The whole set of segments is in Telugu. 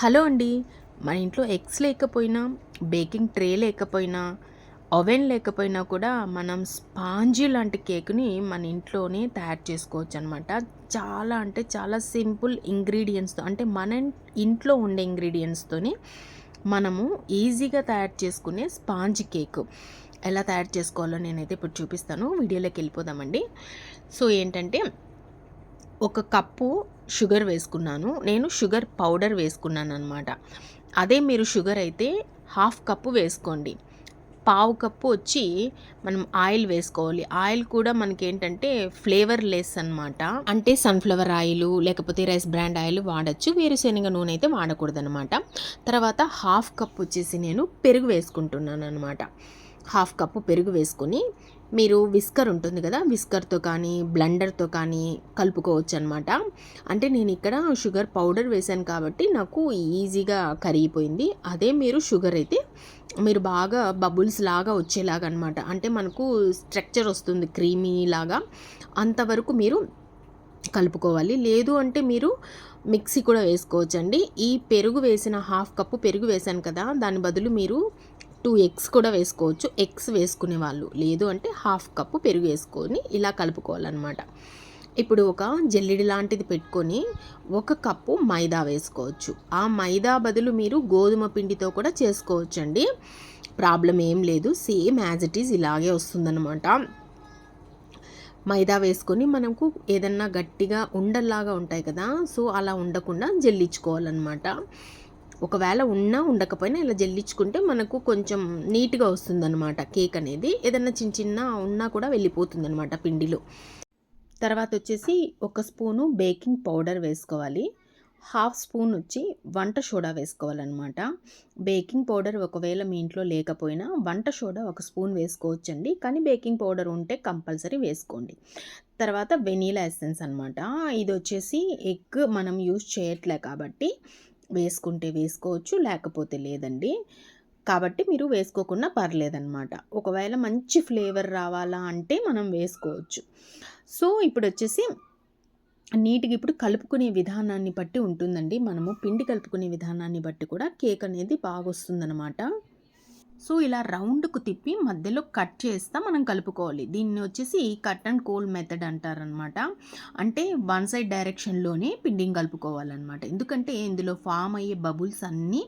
హలో అండి. మన ఇంట్లో ఎగ్స్ లేకపోయినా బేకింగ్ ట్రే లేకపోయినా ఓవెన్ లేకపోయినా కూడా మనం స్పాంజీ లాంటి కేక్ని మన ఇంట్లోనే తయారు చేసుకోవచ్చు అనమాట చాలా అంటే చాలా సింపుల్ ఇంగ్రీడియంట్స్తో అంటే మన ఇంట్లో ఉండే ఇంగ్రీడియంట్స్తోని మనము ఈజీగా తయారు చేసుకునే స్పాంజ్ కేక్. ఎలా తయారు చేసుకోవాలో నేనైతే ఇప్పుడు చూపిస్తాను. వీడియోలోకి వెళ్ళిపోదామండి. సో ఏంటంటే ఒక కప్పు షుగర్ వేసుకున్నాను. నేను షుగర్ పౌడర్ వేసుకున్నాను అనమాట అదే మీరు షుగర్ అయితే హాఫ్ కప్పు వేసుకోండి. పావు కప్పు వచ్చి మనం ఆయిల్ వేసుకోవాలి. ఆయిల్ కూడా మనకి ఏంటంటే ఫ్లేవర్ లెస్ అనమాట అంటే సన్ఫ్లవర్ ఆయిల్ లేకపోతే రైస్ బ్రాండ్ ఆయిల్ వాడచ్చు. వేరుశనగ నూనె అయితే వాడకూడదు అనమాట తర్వాత హాఫ్ కప్ వచ్చేసి నేను పెరుగు వేసుకుంటున్నాను అనమాట హాఫ్ కప్పు పెరుగు వేసుకొని మీరు విస్కర్ ఉంటుంది కదా విస్కర్తో కానీ బ్లెండర్తో కానీ కలుపుకోవచ్చు అనమాట అంటే నేను ఇక్కడ షుగర్ పౌడర్ వేశాను కాబట్టి నాకు ఈజీగా కరిగిపోయింది. అదే మీరు షుగర్ అయితే మీరు బాగా బబుల్స్ లాగా వచ్చేలాగా అనమాట అంటే మనకు స్ట్రక్చర్ వస్తుంది క్రీమీ లాగా అంతవరకు మీరు కలుపుకోవాలి. లేదు అంటే మీరు మిక్సీ కూడా వేసుకోవచ్చండి. ఈ పెరుగు వేసిన హాఫ్ కప్పు పెరుగు వేశాను కదా దాని బదులు మీరు టూ ఎగ్స్ కూడా వేసుకోవచ్చు. ఎగ్స్ వేసుకునే వాళ్ళు. లేదు అంటే హాఫ్ కప్పు పెరుగు వేసుకొని ఇలా కలుపుకోవాలన్నమాట. ఇప్పుడు ఒక జల్లెడి లాంటిది పెట్టుకొని ఒక కప్పు మైదా వేసుకోవచ్చు. ఆ మైదా బదులు మీరు గోధుమ పిండితో కూడా చేసుకోవచ్చండి. ప్రాబ్లం ఏం లేదు. సేమ్ యాజ్ ఇట్ ఈజ్ ఇలాగే వస్తుందన్నమాట. మైదా వేసుకొని మనకు ఏదన్నా గట్టిగా ఉండల్లాగా ఉంటాయి కదా సో అలా ఉండకుండా జల్లించుకోవాలన్నమాట. ఒకవేళ ఉన్నా ఉండకపోయినా ఇలా జల్లించుకుంటే మనకు కొంచెం నీట్గా వస్తుందన్నమాట కేక్ అనేది. ఏదన్నా చిన్న చిన్న ఉన్నా కూడా వెళ్ళిపోతుంది అనమాట పిండిలో. తర్వాత వచ్చేసి ఒక స్పూను బేకింగ్ పౌడర్ వేసుకోవాలి. హాఫ్ స్పూన్ వచ్చి వంట సోడా వేసుకోవాలన్నమాట. బేకింగ్ పౌడర్ ఒకవేళ మీ ఇంట్లో లేకపోయినా వంట సోడా ఒక స్పూన్ వేసుకోవచ్చండి. కానీ బేకింగ్ పౌడర్ ఉంటే కంపల్సరీ వేసుకోండి. తర్వాత వెనీలా ఎసెన్స్ అనమాట ఇది వచ్చేసి ఎగ్ మనం యూజ్ చేయట్లే కాబట్టి వేసుకుంటే వేసుకోవచ్చు లేకపోతే లేదండి. కాబట్టి మీరు వేసుకోకుండా పర్లేదన్నమాట. ఒకవేళ మంచి ఫ్లేవర్ రావాలా అంటే మనం వేసుకోవచ్చు. సో ఇప్పుడు వచ్చేసి నీట్గా ఇప్పుడు కలుపుకునే విధానాన్ని బట్టి ఉంటుందండి. మనము పిండి కలుపుకునే విధానాన్ని బట్టి కూడా కేక్ అనేది బాగా వస్తుందన్నమాట సో ఇలా రౌండ్కు తిప్పి మధ్యలో కట్ చేస్తా మనం కలుపుకోవాలి. దీన్ని వచ్చేసి కట్ అండ్ కోల్ మెథడ్ అంటారనమాట. అంటే వన్ సైడ్ డైరెక్షన్లోనే పిండిని కలుపుకోవాలన్నమాట ఎందుకంటే ఇందులో ఫామ్ అయ్యే బబుల్స్ అన్నీ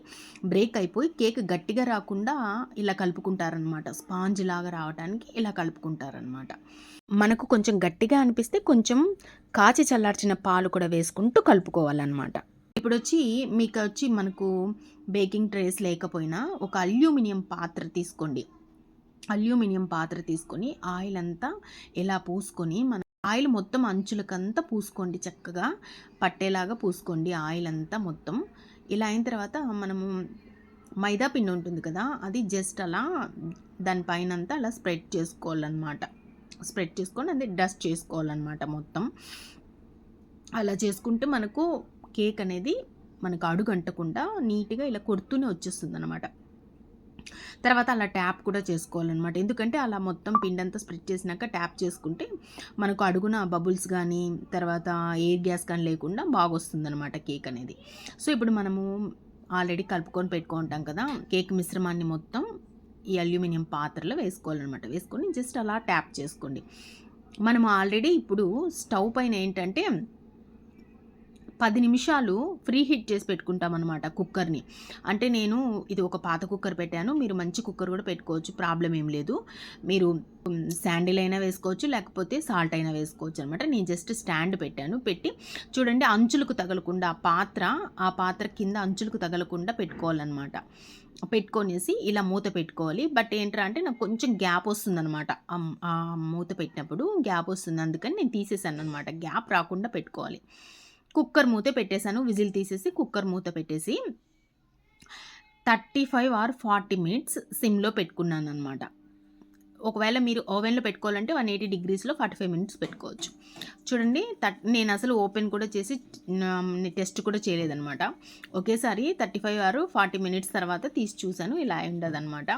బ్రేక్ అయిపోయి కేక్ గట్టిగా రాకుండా ఇలా కలుపుకుంటారనమాట. స్పాంజ్ లాగా రావడానికి ఇలా కలుపుకుంటారనమాట. మనకు కొంచెం గట్టిగా అనిపిస్తే కొంచెం కాచి చల్లార్చిన పాలు కూడా వేసుకుంటూ కలుపుకోవాలన్నమాట ఇప్పుడు వచ్చి మీకు వచ్చి మనకు బేకింగ్ ట్రేస్ లేకపోయినా ఒక అల్యూమినియం పాత్ర తీసుకోండి. అల్యూమినియం పాత్ర తీసుకొని ఆయిల్ అంతా ఇలా పూసుకొని మన ఆయిల్ మొత్తం అంచులకంతా పూసుకోండి చక్కగా. పట్టేలాగా పూసుకోండి ఆయిల్ అంతా మొత్తం. ఇలా అయిన తర్వాత మనము మైదా పిండి ఉంటుంది కదా అది జస్ట్ అలా దానిపైన అంతా అలా స్ప్రెడ్ చేసుకోవాలన్నమాట. స్ప్రెడ్ చేసుకొని అది డస్ట్ చేసుకోవాలన్నమాట మొత్తం. అలా చేసుకుంటే మనకు కేక్ అనేది మనకు అడుగు అంటకుండా నీట్గా ఇలా కొడుతూనే వచ్చేస్తుంది అనమాట తర్వాత అలా ట్యాప్ కూడా చేసుకోవాలన్నమాట. ఎందుకంటే అలా మొత్తం పిండి అంతా స్ప్రెడ్ చేసినాక ట్యాప్ చేసుకుంటే మనకు అడుగున బబుల్స్ కానీ తర్వాత ఎయిర్ గ్యాస్ కానీ లేకుండా బాగా వస్తుందన్నమాట కేక్ అనేది. సో ఇప్పుడు మనము ఆల్రెడీ కలుపుకొని పెట్టుకుంటాం కదా కేక్ మిశ్రమాన్ని మొత్తం ఈ అల్యూమినియం పాత్రలో వేసుకోవాలన్నమాట. వేసుకొని జస్ట్ అలా ట్యాప్ చేసుకోండి. మనం ఆల్రెడీ ఇప్పుడు స్టవ్ పైన ఏంటంటే పది నిమిషాలు ఫ్రీ హీట్ చేసి పెట్టుకుంటాం అనమాట కుక్కర్ని. అంటే నేను ఇది ఒక పాత కుక్కర్ పెట్టాను. మీరు మంచి కుక్కర్ కూడా పెట్టుకోవచ్చు. ప్రాబ్లం ఏం లేదు. మీరు శాండిల్ అయినా వేసుకోవచ్చు. లేకపోతే సాల్ట్ అయినా వేసుకోవచ్చు అనమాట నేను జస్ట్ స్టాండ్ పెట్టాను. పెట్టి చూడండి అంచులకు తగలకుండా పాత్ర ఆ పాత్ర కింద అంచులకు తగలకుండా పెట్టుకోవాలన్నమాట. పెట్టుకొనేసి ఇలా మూత పెట్టుకోవాలి. బట్ ఏంట్రా అంటే నాకు కొంచెం గ్యాప్ వస్తుందన్నమాట. ఆ మూత పెట్టినప్పుడు గ్యాప్ వస్తుంది. అందుకని నేను తీసేసాను అనమాట గ్యాప్ రాకుండా పెట్టుకోవాలి. కుక్కర్ మూత పెట్టేశాను. విజిల్ తీసేసి కుక్కర్ మూత పెట్టేసి thirty five or forty minutes సిమ్లో పెట్టుకున్నాను అనమాట ఒకవేళ మీరు ఓవెన్లో పెట్టుకోవాలంటే వన్ ఎయిటీ డిగ్రీస్లో ఫార్టీ ఫైవ్ మినిట్స్ పెట్టుకోవచ్చు. చూడండి థర్ట్ నేను అసలు ఓపెన్ కూడా చేసి టెస్ట్ కూడా చేయలేదనమాట ఒకేసారి thirty five or forty minutes తర్వాత తీసి చూశాను ఇలా ఉండదన్నమాట.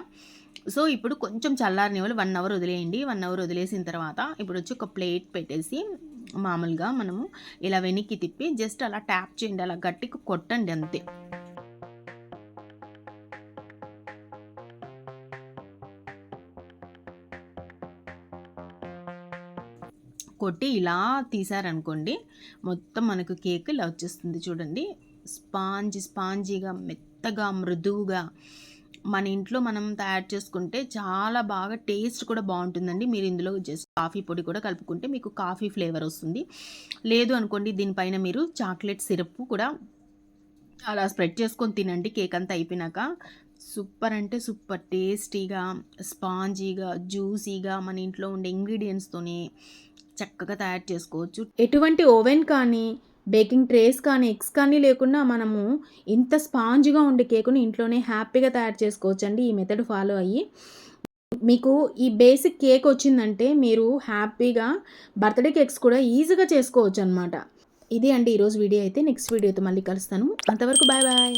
సో ఇప్పుడు కొంచెం చల్లారని వాళ్ళు వన్ అవర్ వదిలేయండి. వన్ అవర్ వదిలేసిన తర్వాత ఇప్పుడు వచ్చి ఒక ప్లేట్ పెట్టేసి మామూలుగా మనము ఇలా వెనక్కి తిప్పి జస్ట్ అలా ట్యాప్ చేయండి అలా గట్టికి కొట్టండి అంతే. కొట్టి ఇలా తీసారనుకోండి మొత్తం మనకు కేక్ ఇలా వచ్చేస్తుంది చూడండి. స్పాంజ్ స్పాంజీగా మెత్తగా మృదువుగా మన ఇంట్లో మనం తయారు చేసుకుంటే చాలా బాగా టేస్ట్ కూడా బాగుంటుందండి. మీరు ఇందులో జస్ట్ కాఫీ పొడి కూడా కలుపుకుంటే మీకు కాఫీ ఫ్లేవర్ వస్తుంది. లేదు అనుకోండి దీనిపైన మీరు చాక్లెట్ సిరప్ కూడా అలా స్ప్రెడ్ చేసుకొని తినండి. కేక్ అంతా అయిపోయినాక సూపర్ అంటే సూపర్ టేస్టీగా స్పాంజీగా జ్యూసీగా మన ఇంట్లో ఉండే ఇంగ్రీడియంట్స్తోనే చక్కగా తయారు చేసుకోవచ్చు. ఎటువంటి ఓవెన్ కానీ బేకింగ్ ట్రేస్ కానీ ఎగ్స్ కానీ లేకుండా మనము ఇంత స్పాంజ్గా ఉండే కేకుని ఇంట్లోనే హ్యాపీగా తయారు చేసుకోవచ్చు అండి ఈ మెథడ్ ఫాలో అయ్యి. మీకు ఈ బేసిక్ కేక్ వచ్చిందంటే మీరు హ్యాపీగా బర్త్డే కేక్స్ కూడా ఈజీగా చేసుకోవచ్చు అనమాట ఇది అండి ఈరోజు వీడియో అయితే. నెక్స్ట్ వీడియోతో మళ్ళీ కలుస్తాను. అంతవరకు బాయ్ బాయ్